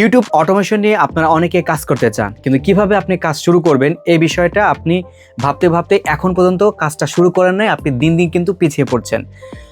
YouTube automation নিয়ে আপনারা অনেকে কাজ করতে চান, কিন্তু কীভাবে আপনি কাজ শুরু করবেন এই বিষয়টা আপনি ভাবতে ভাবতে এখন পর্যন্ত কাজটা শুরু করেন নাই, আপনি দিন দিন কিন্তু পিছিয়ে পড়ছেন।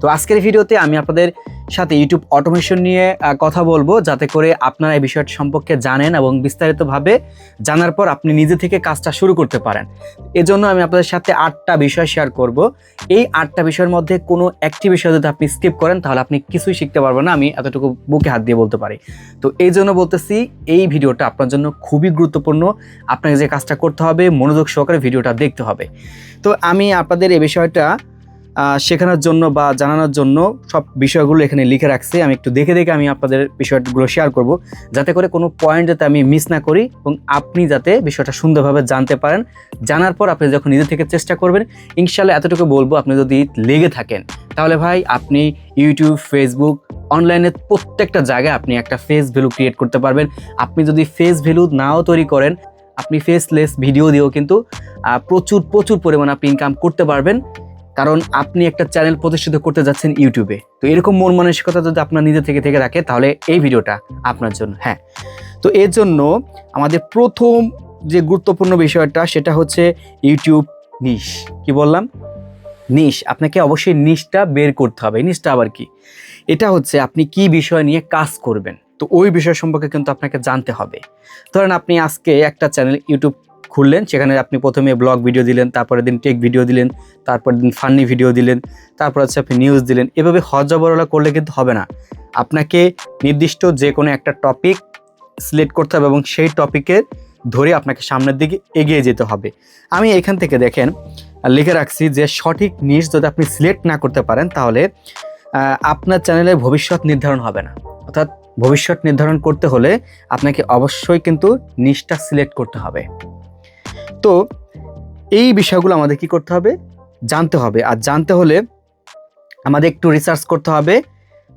তো আজকের ভিডিওতে আমি আপনাদের সাথে ইউটিউব অটোমেশন নিয়ে কথা বলব, যাতে করে আপনারা এই বিষয়টা সম্পর্কে জানেন এবং বিস্তারিতভাবে জানার পর আপনি নিজে থেকে কাজটা শুরু করতে পারেন। এজন্য আমি আপনাদের সাথে আটটা বিষয় শেয়ার করব। এই আটটা বিষয়ের মধ্যে কোনো একটি বিষয় যদি আপনি স্কিপ করেন, তাহলে আপনি কিছুই শিখতে পারবেন না, আমি এতটুকু বুকে হাত দিয়ে বলতে পারি। তো এই জন্য বলতেছি, এই ভিডিওটা আপনার জন্য খুবই গুরুত্বপূর্ণ। আপনাকে যে কাজটা করতে হবে, মনোযোগ সহকারে ভিডিওটা দেখতে হবে। তো আমি আপনাদের এই বিষয়টা শেখানোর জন্য বা জানানোর জন্য সব বিষয়গুলো এখানে লিখে রাখছি। আমি একটু দেখে দেখে আমি আপনাদের বিষয়গুলো শেয়ার করব। যাতে করে কোনো পয়েন্ট যাতে আমি মিস না করি এবং আপনি যাতে বিষয়টা সুন্দরভাবে জানতে পারেন। জানার পর আপনি যখন নিজে থেকে চেষ্টা করবেন ইনশাল্লাহ এতটুকু বলব আপনি যদি লেগে থাকেন, তাহলে ভাই আপনি ইউটিউব ফেসবুক অনলাইনে প্রত্যেকটা জায়গায় আপনি একটা ফেস ভ্যালু ক্রিয়েট করতে পারবেন। আপনি যদি ফেস ভ্যালু নাও তৈরি করেন, আপনি ফেসলেস ভিডিও দিয়েও কিন্তু প্রচুর প্রচুর পরিমাণে আপনি ইনকাম করতে পারবেন। কারণ আপনি একটা চ্যানেল প্রতিষ্ঠিত করতে যাচ্ছেন ইউটিউবে তো এরকম মন মানসিকতা যদি আপনার নিজে থেকে থেকে রাখে, তাহলে এই ভিডিওটা আপনার জন্য হ্যাঁ। তো এর জন্য আমাদের প্রথম যে গুরুত্বপূর্ণ বিষয়টা, সেটা হচ্ছে ইউটিউব নিশ কি বললাম? নিশ আপনাকে অবশ্যই নিশটা বের করতে হবে। নিশটা আবার কি? এটা হচ্ছে আপনি কি বিষয় নিয়ে কাজ করবেন। তো ওই বিষয় সম্পর্কে কিন্তু আপনাকে জানতে হবে। ধরেন আপনি আজকে একটা চ্যানেল ইউটিউব খুললেন, সেখানে আপনি প্রথমে ব্লগ ভিডিও দিলেন তারপরে দিন টেক ভিডিও দিলেন তারপর দিন ফান্নি ভিডিও দিলেন, তারপর হচ্ছে আপনি নিউজ দিলেন। এভাবে হজবরলা করলে কিন্তু হবে না। আপনাকে নির্দিষ্ট যে কোনো একটা টপিক সিলেক্ট করতে হবে এবং সেই টপিকের ধরে আপনাকে সামনের দিকে এগিয়ে যেতে হবে। আমি এখান থেকে দেখেন লিখে রাখছি যে সঠিক নিউজ যদি আপনি সিলেক্ট না করতে পারেন, তাহলে আপনার চ্যানেলের ভবিষ্যৎ নির্ধারণ হবে না। অর্থাৎ ভবিষ্যৎ নির্ধারণ করতে হলে আপনাকে অবশ্যই কিন্তু নিশটা সিলেক্ট করতে হবে। তো এই বিষয়গুলো আমাদের কি করতে হবে? জানতে হবে। আর জানতে হলে আমাদের একটু রিসার্চ করতে হবে।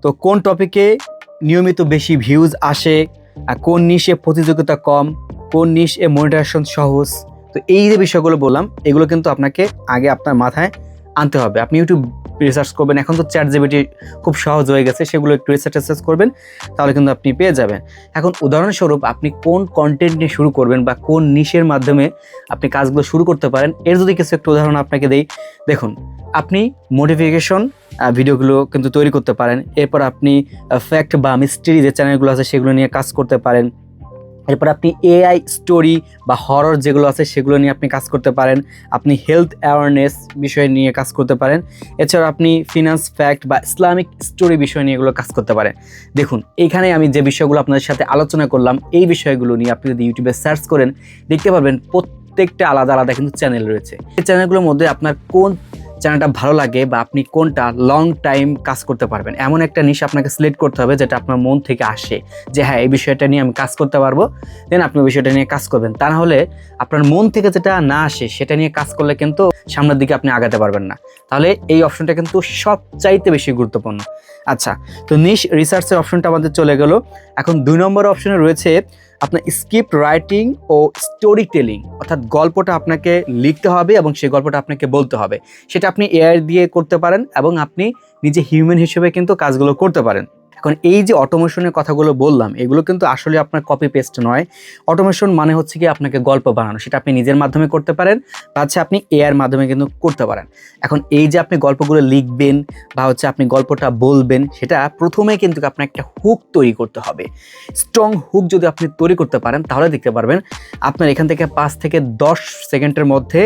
তো কোন টপিকে নিয়মিত বেশি ভিউজ আসে? আর কোন নিশে প্রতিযোগিতা কম? কোন নিশ এ মনিটাইজেশন সহজ? তো এই যে বিষয়গুলো বললাম, এগুলো কিন্তু আপনাকে আগে আপনার মাথায় আনতে হবে। আপনি ইউটিউব রিসার্চ করবেন। এখন তো চ্যাট জিবিটি খুব সহজ হয়ে গেছে, সেগুলো একটু রিসার্চ রিসার্চ করবেন, তাহলে কিন্তু আপনি পেয়ে যাবেন। এখন উদাহরণস্বরূপ আপনি কোন কন্টেন্ট নিয়ে শুরু করবেন বা কোন নিশের মাধ্যমে আপনি কাজগুলো শুরু করতে পারেন, এর যদি কিছু একটা উদাহরণ আপনাকে দেই। দেখুন, আপনি মোটিফিকেশন ভিডিওগুলো কিন্তু তৈরি করতে পারেন, এরপর আপনি ফ্যাক্ট বা মিস্ট্রি যে চ্যানেলগুলো আছে সেগুলো নিয়ে কাজ করতে পারেন। এরপর আপনি এআই স্টোরি বা হরর যেগুলো আছে সেগুলো নিয়ে আপনি কাজ করতে পারেন। আপনি হেলথ অ্যাওয়ারনেস বিষয় নিয়ে কাজ করতে পারেন। এছাড়া আপনি ফিনান্স ফ্যাক্ট বা ইসলামিক স্টোরি বিষয় নিয়ে এগুলো কাজ করতে পারেন। দেখুন এইখানে আমি যে বিষয়গুলো আপনাদের সাথে আলোচনা করলাম, এই বিষয়গুলো নিয়ে আপনি যদি ইউটিউবে সার্চ করেন, দেখতে পারবেন প্রত্যেকটা আলাদা আলাদা কিন্তু চ্যানেল রয়েছে। এই চ্যানেলগুলোর মধ্যে আপনার কোন চ্যানেলটা ভালো লাগে বা আপনি কোনটা লং টাইম কাজ করতে পারবেন। এমন একটা নিশ আপনাকে সিলেক্ট করতে হবে যেটা আপনার মন থেকে আসে যে হ্যাঁ এই বিষয়টা নিয়ে আমি কাজ করতে পারব দেন আপনি ওই বিষয়টা নিয়ে কাজ করবেন। তা না হলে আপনার মন থেকে যেটা না আসে সেটা নিয়ে কাজ করলে কিন্তু সামনের দিকে আপনি আগাতে পারবেন না। তাহলে এই অপশনটা কিন্তু সবচাইতে বেশি গুরুত্বপূর্ণ। আচ্ছা তো নিশ রিসার্চের অপশনটা আমাদের চলে গেল। এখন দুই নম্বর অপশনে রয়েছে আপনার স্ক্রিপ্ট রাইটিং ও স্টোরি টেলিং অর্থাৎ গল্পটা আপনাকে লিখতে হবে এবং সেই গল্পটা আপনাকে বলতে হবে। সেটা আপনি এআই দিয়ে করতে পারেন এবং আপনি নিজে হিউম্যান হিসেবে কিন্তু কাজগুলো করতে পারেন। এখন এই যে অটোমেশনের কথাগুলো বললাম, এগুলো কিন্তু আসলে আপনার কপি পেস্ট নয়। অটোমেশন মানে হচ্ছে কি আপনাকে গল্প বানানো, সেটা আপনি নিজের মাধ্যমে করতে পারেন বা হচ্ছে আপনি এআর মাধ্যমে কিন্তু করতে পারেন। এখন এই যে আপনি গল্পগুলো লিখবেন বা হচ্ছে আপনি গল্পটা বলবেন, সেটা প্রথমে কিন্তু আপনার একটা হুক তৈরি করতে হবে। স্ট্রং হুক যদি আপনি তৈরি করতে পারেন, তাহলে দেখতে পারবেন আপনার এখান থেকে পাঁচ থেকে দশ সেকেন্ডের মধ্যে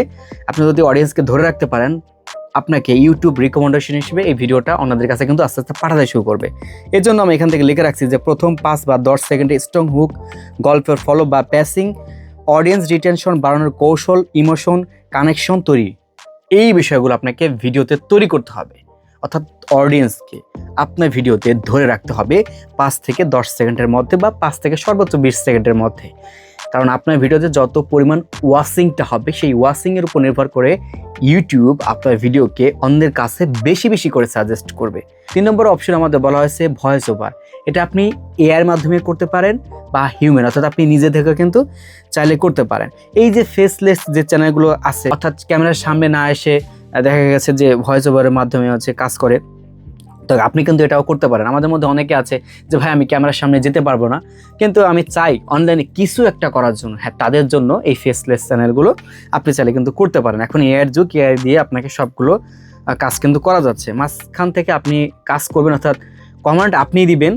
আপনি যদি অডিয়েন্সকে ধরে রাখতে পারেন আপনাকে ইউটিউব রিকমেন্ডেশন হিসেবে এই ভিডিওটা অন্যদের কাছে কিন্তু আস্তে আস্তে পাঠাতে শুরু করবে। এর জন্য আমি এখান থেকে লিখে রাখছি যে প্রথম পাঁচ বা দশ সেকেন্ডে স্ট্রং হুক গল্পের ফলো বা প্যাসিং অডিয়েন্স রিটেনশন বাড়ানোর কৌশল ইমোশন কানেকশন তৈরি। এই বিষয়গুলো আপনাকে ভিডিওতে তৈরি করতে হবে। অর্থাৎ অডিয়েন্সকে আপনার ভিডিওতে ধরে রাখতে হবে পাঁচ থেকে দশ সেকেন্ডের মধ্যে বা পাঁচ থেকে সর্বোচ্চ বিশ সেকেন্ডের মধ্যে। কারণ আপনার ভিডিওতে যত পরিমাণ ওয়াশিংটা হবে, সেই ওয়াশিংয়ের উপর নির্ভর করে ইউটিউব আপনার ভিডিওকে অন্যের কাছে বেশি বেশি করে সাজেস্ট করবে। তিন নম্বর অপশন আমাদের বলা হয়েছে ভয়েস ওভার এটা আপনি এআর মাধ্যমে করতে পারেন বা হিউম্যান অর্থাৎ আপনি নিজে থেকে কিন্তু চাইলে করতে পারেন। এই যে ফেসলেস যে চ্যানেলগুলো আছে, অর্থাৎ ক্যামেরার সামনে না এসে দেখা গেছে যে ভয়েস ওভারের মাধ্যমে হচ্ছে কাজ করে তো আপনি কিন্তু এটাও করতে পারেন। আমাদের মধ্যে অনেকে আছে যে, ভাই, আমি ক্যামেরার সামনে যেতে পারব না। কিন্তু আমি চাই অনলাইনে কিছু একটা করার জন্য। হ্যাঁ তাদের জন্য এই ফেসলেস চ্যানেলগুলো আপনি চাইলে কিন্তু করতে পারেন। এখন এআর যুগ এআই দিয়ে আপনাকে সবগুলো কাজ কিন্তু করা যাচ্ছে। মাঝখান থেকে আপনি কাজ করবেন, অর্থাৎ কমান্ড আপনি দিবেন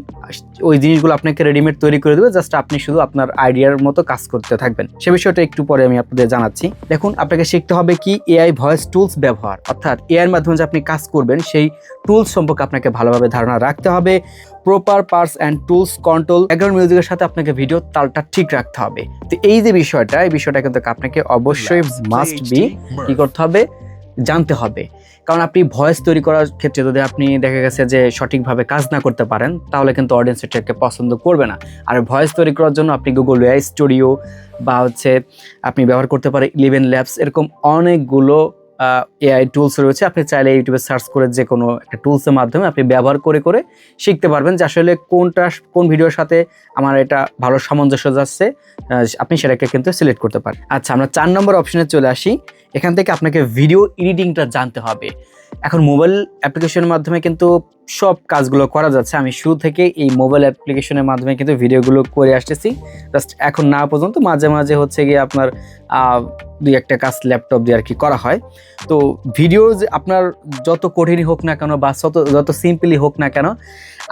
ওই জিনিসগুলো আপনাকে রেডিমেড তৈরি করে দেবে জাস্ট আপনি শুধু আপনার আইডিয়ার মতো কাজ করতে থাকবেন। সে বিষয়টা একটু পরে আমি আপনাদের জানাচ্ছি। দেখুন আপনাকে শিখতে হবে কি এআই ভয়েস টুলস ব্যবহার। অর্থাৎ এআই এর মাধ্যমে যে আপনি কাজ করবেন সেই টুলস সম্পর্কে আপনাকে ভালোভাবে ধারণা রাখতে হবে। Proper parts and tools control background মিউজিকের সাথে আপনাকে ভিডিও তালটা ঠিক রাখতে হবে। তো এই যে বিষয়টা এই বিষয়টা কিন্তু আপনাকে অবশ্যই মাস্ট বি কি করতে হবে? জানতে হবে। কারণ আপনি ভয়েস তৈরি করার ক্ষেত্রে যদি আপনি দেখা গেছে যে সঠিকভাবে কাজ না করতে পারেন, তাহলে কিন্তু অডিয়েন্স এটাকে পছন্দ করবে না। আর ভয়েস তৈরি করার জন্য আপনি গুগল এআই স্টুডিও বা হচ্ছে আপনি ব্যবহার করতে পারেন ইলেভেন ল্যাবস এরকম অনেকগুলো এআই টুলস রয়েছে। আপনি চাইলে ইউটিউবে সার্চ করে যে কোনো একটা টুলসের মাধ্যমে আপনি ব্যবহার করে করে শিখতে পারবেন যে আসলে কোনটা, কোন ভিডিওর সাথে আমার এটা ভালো সামঞ্জস্য যাচ্ছে আপনি সেটাকে কিন্তু সিলেক্ট করতে পারেন। আচ্ছা আমরা চার নম্বর অপশনে চলে আসি। এখান থেকে আপনাকে ভিডিও এডিটিংটা জানতে হবে। এখন মোবাইল অ্যাপ্লিকেশনের মাধ্যমে কিন্তু সব কাজগুলো করা যাচ্ছে। আমি শুরু থেকে এই মোবাইল অ্যাপ্লিকেশনের মাধ্যমে কিন্তু ভিডিওগুলো করে আসতেছি। জাস্ট এখন না পর্যন্ত, মাঝে মাঝে হচ্ছে গিয়ে আপনার দুই একটা কাজ ল্যাপটপ দিয়ে আর কি করা হয়। তো ভিডিও আপনার যত কঠিনই হোক না কেন বা যত যত সিম্পলি হোক না কেন,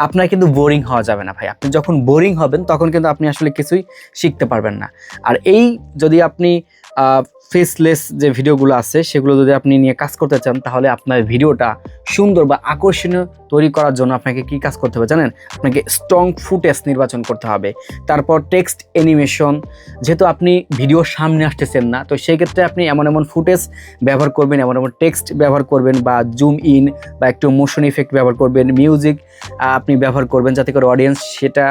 আপনার কিন্তু বোরিং হওয়া যাবে না ভাই। আপনি যখন বোরিং হবেন, তখন কিন্তু আপনি আসলে কিছুই শিখতে পারবেন না। আর এই যদি আপনি ফেসলেস যে ভিডিওগুলো আছে, সেগুলো যদি আপনি নিয়ে কাজ করতে চান, তাহলে আপনার ভিডিওটা সুন্দর বা আকর্ষণীয় তৈরি করার জন্য আপনাকে কি কাজ করতে হবে জানেন? আপনাকে স্ট্রং ফুটেজ নির্বাচন করতে হবে। তারপর টেক্সট অ্যানিমেশন যেহেতু আপনি ভিডিও সামনে আসতেছেন না, তো সেই ক্ষেত্রে আপনি এমন এমন ফুটেজ ব্যবহার করবেন, এমন এমন টেক্সট ব্যবহার করবেন বা জুম ইন বা একটু মোশন ইফেক্ট ব্যবহার করবেন মিউজিক আপনি ব্যবহার করবেন যাতে করে অডিয়েন্স সেটা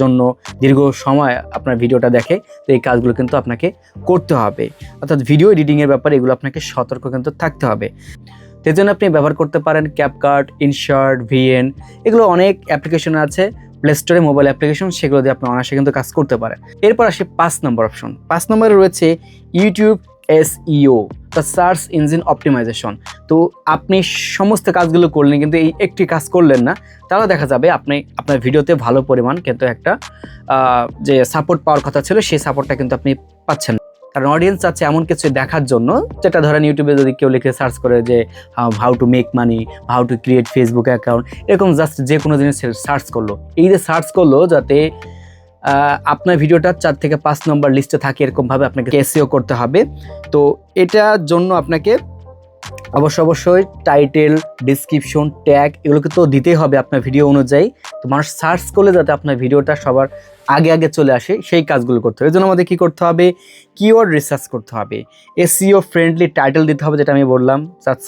জন্য দীর্ঘ সময় আপনার ভিডিওটা দেখে। তো এই কাজগুলো কিন্তু আপনাকে করতে হবে। অর্থাৎ ভিডিও এডিটিংয়ের ব্যাপারে এগুলো আপনাকে সতর্ক কিন্তু থাকতে হবে। তো জন্য আপনি ব্যবহার করতে পারেন ক্যাপকার্ট ইনশার্ট ভিএন এগুলো অনেক অ্যাপ্লিকেশন আছে। প্লে স্টোরে মোবাইল অ্যাপ্লিকেশন সেগুলো দিয়ে আপনি অনায়াসে কিন্তু কাজ করতে পারেন। এরপর আসে পাঁচ নম্বর অপশন পাঁচ নম্বরে রয়েছে YouTube SEO the search engine optimisation তো আপনি সমস্ত কাজগুলো করলেন, কিন্তু এই একটি কাজ করলেন না, তাহলে দেখা যাবে আপনি, আপনার ভিডিওতে ভালো পরিমাণ কিন্তু একটা যে সাপোর্ট পাওয়ার কথা ছিল, সেই সাপোর্টটা কিন্তু আপনি পাচ্ছেন। কারণ অডিয়েন্স চাচ্ছে এমন কিছু দেখার জন্য, যেটা ধরেন ইউটিউবে যদি কেউ লিখে সার্চ করে যে how to make money how to create Facebook account এরকম জাস্ট যে কোনো জিনিস সার্চ করল এই যে সার্চ করল, যাতে আপনার ভিডিওটা চার থেকে পাঁচ নম্বর লিস্টে থাকে, এরকমভাবে আপনাকে এসিও করতে হবে। তো এটার জন্য আপনাকে অবশ্য অবশ্যই টাইটেল ডিসক্রিপশন ট্যাগ এগুলোকে তো দিতেই হবে আপনার ভিডিও অনুযায়ী। তো মানুষ সার্চ করলে যাতে আপনার ভিডিওটা সবার আগে আগে চলে আসে, সেই কাজগুলো করতে হবে। এই জন্য আমাদের কী করতে হবে? কিওয়ার্ড রিসার্চ করতে হবে। এসিও ফ্রেন্ডলি টাইটেল দিতে হবে, যেটা আমি বললাম।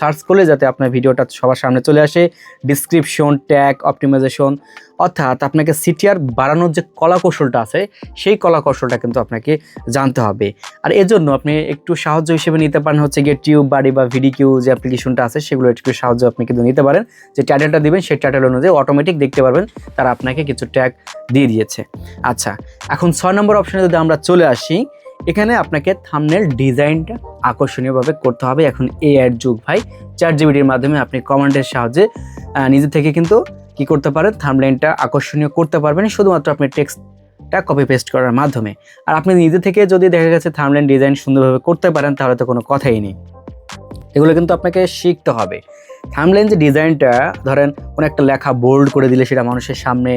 সার্চ করলে যাতে আপনার ভিডিওটা সবার সামনে চলে আসে। ডিসক্রিপশন ট্যাগ অপটিমাইজেশন অর্থাৎ আপনাকে সিটিআর বাড়ানোর যে কলা কৌশলটা আছে, সেই কলা কৌশলটা কিন্তু আপনাকে জানতে হবে। আর এজন্য আপনি একটু সাহায্য হিসেবে নিতে পারেন হচ্ছে গিয়ে টিউব বাড়ি বা ভিডিকিউ যে অ্যাপ্লিকেশনটা আছে, সেগুলো একটু সাহায্য আপনি কিন্তু নিতে পারেন। যে টাইটেলটা দিবেন, সেই টাইটেল অনুযায়ী অটোমেটিক দেখতে পারবেন, তারা আপনাকে কিছু ট্যাগ দিয়ে দিয়েছে। আচ্ছা এখন ছয় নম্বর অপশানে যদি আমরা চলে আসি, এখানে আপনাকে থামনেল ডিজাইনটা আকর্ষণীয়ভাবে করতে হবে। এখন এ এর যুগ ভাই। চার জিবিটির মাধ্যমে আপনি কমান্ডের সাহায্যে নিজে থেকে কিন্তু কি করতে পারেন থামলাইনটা আকর্ষণীয় করতে পারবেন, শুধুমাত্র আপনি টেক্সটটা কপি পেস্ট করার মাধ্যমে। আর আপনি নিজে থেকে যদি দেখা গেছে থামলাইন ডিজাইন সুন্দরভাবে করতে পারেন, তাহলে তো কোনো কথাই নেই। এগুলো কিন্তু আপনাকে শিখতে হবে। থামলাইন যে ডিজাইনটা, ধরেন কোনো একটা লেখা বোল্ড করে দিলে সেটা মানুষের সামনে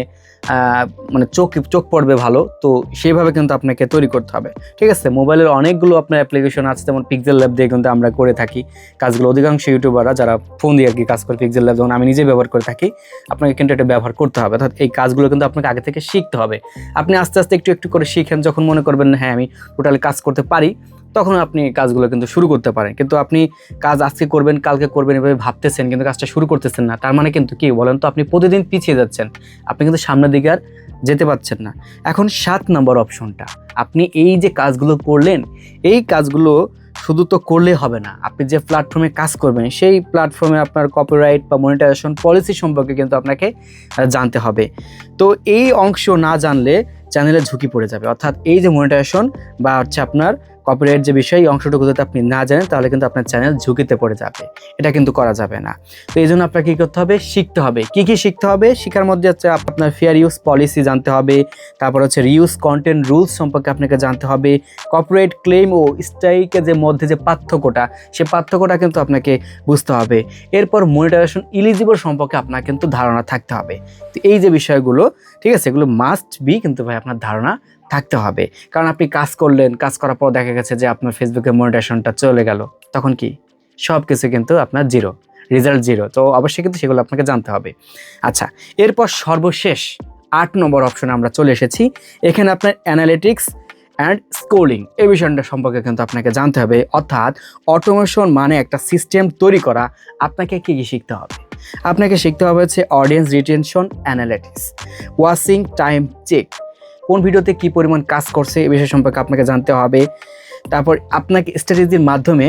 মানে চোখ চোখ পড়বে ভালো, তো সেইভাবে কিন্তু আপনাকে তৈরি করতে হবে। ঠিক আছে, মোবাইলের অনেকগুলো আপনার অ্যাপ্লিকেশন আছে, যেমন পিক্সেল ল্যাব দিয়ে কিন্তু আমরা করে থাকি। কাজগুলো অধিকাংশ ইউটিউবাররা যারা ফোন দিয়ে আর কি কাজ করে পিক্সেল ল্যাব যেমন আমি নিজে ব্যবহার করে থাকি, আপনাকে কিন্তু এটা ব্যবহার করতে হবে। অর্থাৎ এই কাজগুলো কিন্তু আপনাকে আগে থেকে শিখতে হবে। আপনি আস্তে আস্তে একটু একটু করে শিখেন, যখন মনে করবেন হ্যাঁ আমি টোটালি কাজ করতে পারি। তখন আপনি কাজগুলো কিন্তু শুরু করতে পারেন। কিন্তু আপনি কাজ আজকে করবেন, কালকে করবেন এভাবে ভাবতেছেন কিন্তু কাজটা শুরু করতেছেন না। তার মানে কিন্তু কি বলেন তো, আপনি প্রতিদিন পিছিয়ে যাচ্ছেন। আপনি কিন্তু সামনের দিকে আর যেতে পারছেন না। এখন সাত নম্বর অপশনটা, আপনি এই যে কাজগুলো করলেন, এই কাজগুলো শুধু তো করলে হবে না। আপনি যে প্ল্যাটফর্মে কাজ করবেন, সেই প্ল্যাটফর্মে আপনার কপিরাইট বা মনিটাইজেশন পলিসি সম্পর্কে কিন্তু আপনাকে জানতে হবে। তো এই অংশ না জানলে চ্যানেলে ঝুঁকি পড়ে যাবে। অর্থাৎ এই যে মনিটাইজেশন বা হচ্ছে আপনার কপিরাইট যে বিষয়, এই অংশটুকু যদি আপনি না জানেন, তাহলে কিন্তু আপনার চ্যানেল ঝুঁকিতে পড়ে যাবে। এটা কিন্তু করা যাবে না। তো এই জন্য আপনাকে কী করতে হবে? শিখতে হবে। কি কি শিখতে হবে? শিখার মধ্যে হচ্ছে আপনার ফেয়ার ইউজ পলিসি জানতে হবে। তারপর হচ্ছে রিউজ কন্টেন্ট রুলস সম্পর্কে আপনাকে জানতে হবে। কপিরাইট ক্লেম ও স্ট্রাইকের যে মধ্যে যে পার্থক্যটা, সে পার্থক্যটা কিন্তু আপনাকে বুঝতে হবে। এরপর মনিটাইজেশন ইলিজিবল সম্পর্কে আপনার কিন্তু ধারণা থাকতে হবে। তো এই যে বিষয়গুলো, ঠিক আছে? এগুলো মাস্ট বি কিন্তু ভাই আপনার ধারণা থাকতে হবে। কারণ আপনি কাজ করলেন, কাজ করার পর দেখা গেছে যে আপনার ফেসবুকে মনিটাইজেশনটা চলে গেল। তখন কি? সব কিছু কিন্তু আপনার জিরো রেজাল্ট জিরো তো অবশ্যই কিন্তু সেগুলো আপনাকে জানতে হবে। আচ্ছা এরপর সর্বশেষ আট নম্বর অপশনে আমরা চলে এসেছি। এখানে আপনার অ্যানালিটিক্স অ্যান্ড স্কোলিং এই বিষয়টা সম্পর্কে কিন্তু আপনাকে জানতে হবে। অর্থাৎ অটোমেশন মানে একটা সিস্টেম তৈরি করা। আপনাকে কী কী শিখতে হবে? আপনাকে শিখতে হবে হচ্ছে audience retention analytics watching time check কোন ভিডিওতে কী পরিমাণ কাজ করছে এই বিষয় সম্পর্কে আপনাকে জানতে হবে। তারপর আপনাকে স্ট্র্যাটেজির মাধ্যমে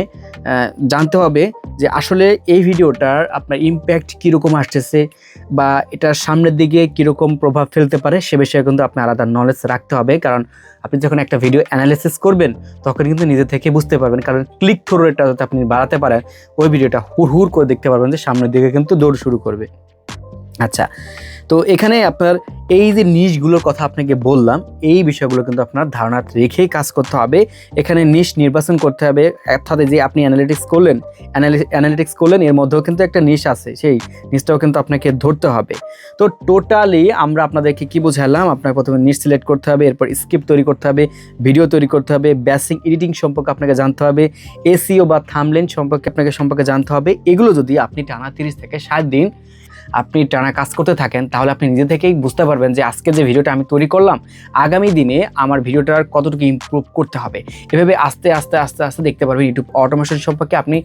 জানতে হবে যে আসলে এই ভিডিওটার আপনার ইম্প্যাক্ট কীরকম আসতেছে বা এটার সামনের দিকে কীরকম প্রভাব ফেলতে পারে সে বিষয়ে কিন্তু আপনার আলাদা নলেজ রাখতে হবে। কারণ আপনি যখন একটা ভিডিও অ্যানালিসিস করবেন, তখন কিন্তু নিজে থেকে বুঝতে পারবেন। কারণ ক্লিক থ্রু রেটটা যাতে আপনি বাড়াতে পারেন, ওই ভিডিওটা হুড় হুড় করে দেখতে পারবেন যে সামনের দিকে কিন্তু দৌড় শুরু করবে। আচ্ছা তো এখানে আপনার এই যে নিশগুলোর কথা আপনাকে বললাম, এই বিষয়গুলো কিন্তু আপনার ধারণা রেখেই কাজ করতে হবে। এখানে নিশ নির্বাচন করতে হবে। অর্থাৎ যে আপনি অ্যানালিটিক্স করলেন অ্যানালিটিক্স করলেন, এর মধ্যেও কিন্তু একটা নিশ আছে। সেই নিশটাও কিন্তু আপনাকে ধরতে হবে। তো টোটালি আমরা আপনাদেরকে কি বোঝালাম? আপনার প্রথমে নিশ সিলেক্ট করতে হবে, এরপর স্ক্রিপ্ট তৈরি করতে হবে ভিডিও তৈরি করতে হবে বেসিক এডিটিং সম্পর্কে আপনাকে জানতে হবে এসিও বা থামলেন সম্পর্কে আপনাকে সম্পর্কে জানতে হবে। এগুলো যদি আপনি টানা তিরিশ থেকে ষাট দিন আপনি টানা কাজ করতে থাকেন, তাহলে আপনি নিজে থেকেই বুঝতে পারবেন যে আজকে যে ভিডিওটা আমি তৈরি করলাম, আগামী দিনে আমার ভিডিওটার কতটুকু ইমপ্রুভ করতে হবে। এভাবে আস্তে আস্তে আস্তে আস্তে দেখতে পারবেন ইউটিউব অটোমেশন সম্পর্কে আপনি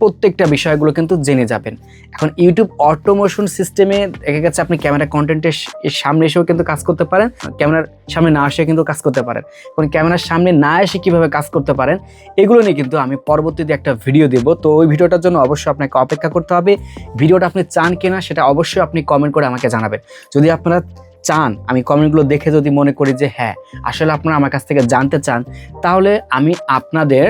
প্রত্যেকটা বিষয়গুলো কিন্তু জেনে যাবেন। এখন ইউটিউব অটোমেশন সিস্টেমে দেখা গেছে আপনি ক্যামেরা কন্টেন্টের সামনে এসেও কিন্তু কাজ করতে পারেন ক্যামেরার সামনে না এসে কিন্তু কাজ করতে পারেন। এখন ক্যামেরার সামনে না এসে কীভাবে কাজ করতে পারেন, এগুলো নিয়ে কিন্তু আমি পরবর্তীতে একটা ভিডিও দেব। তো ওই ভিডিওটার জন্য অবশ্যই আপনাকে অপেক্ষা করতে হবে। ভিডিওটা আপনি চান কিনা সেটা অবশ্যই আপনি কমেন্ট করে আমাকে জানাবেন। যদি আপনারা চান, আমি কমেন্টগুলো দেখে যদি মনে করি যে হ্যাঁ আসলে আপনারা আমার কাছ থেকে জানতে চান, তাহলে আমি আপনাদের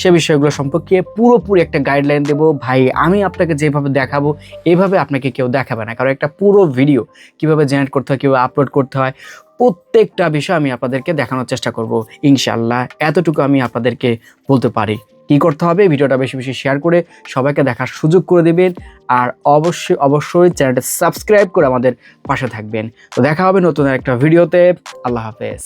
সে বিষয়গুলো সম্পর্কে পুরোপুরি একটা গাইডলাইন দেবো। ভাই, আমি আপনাকে যেভাবে দেখাবো এইভাবে আপনাকে কেউ দেখাবে না। কারণ একটা পুরো ভিডিও কীভাবে জেনারেট করতে হয়, কীভাবে আপলোড করতে হয়, প্রত্যেকটা বিষয় আমি আপনাদেরকে দেখানোর চেষ্টা করব। ইনশাল্লাহ এতটুকু আমি আপনাদেরকে বলতে পারি। কি করতে হবে, ভিডিওটা বেশি বেশি শেয়ার করে সবাইকে দেখার সুযোগ করে দেবেন আর অবশ্যই অবশ্যই চ্যানেলটা সাবস্ক্রাইব করে আমাদের পাশে থাকবেন। তো দেখা হবে নতুন একটা ভিডিওতে আল্লাহ হাফেজ।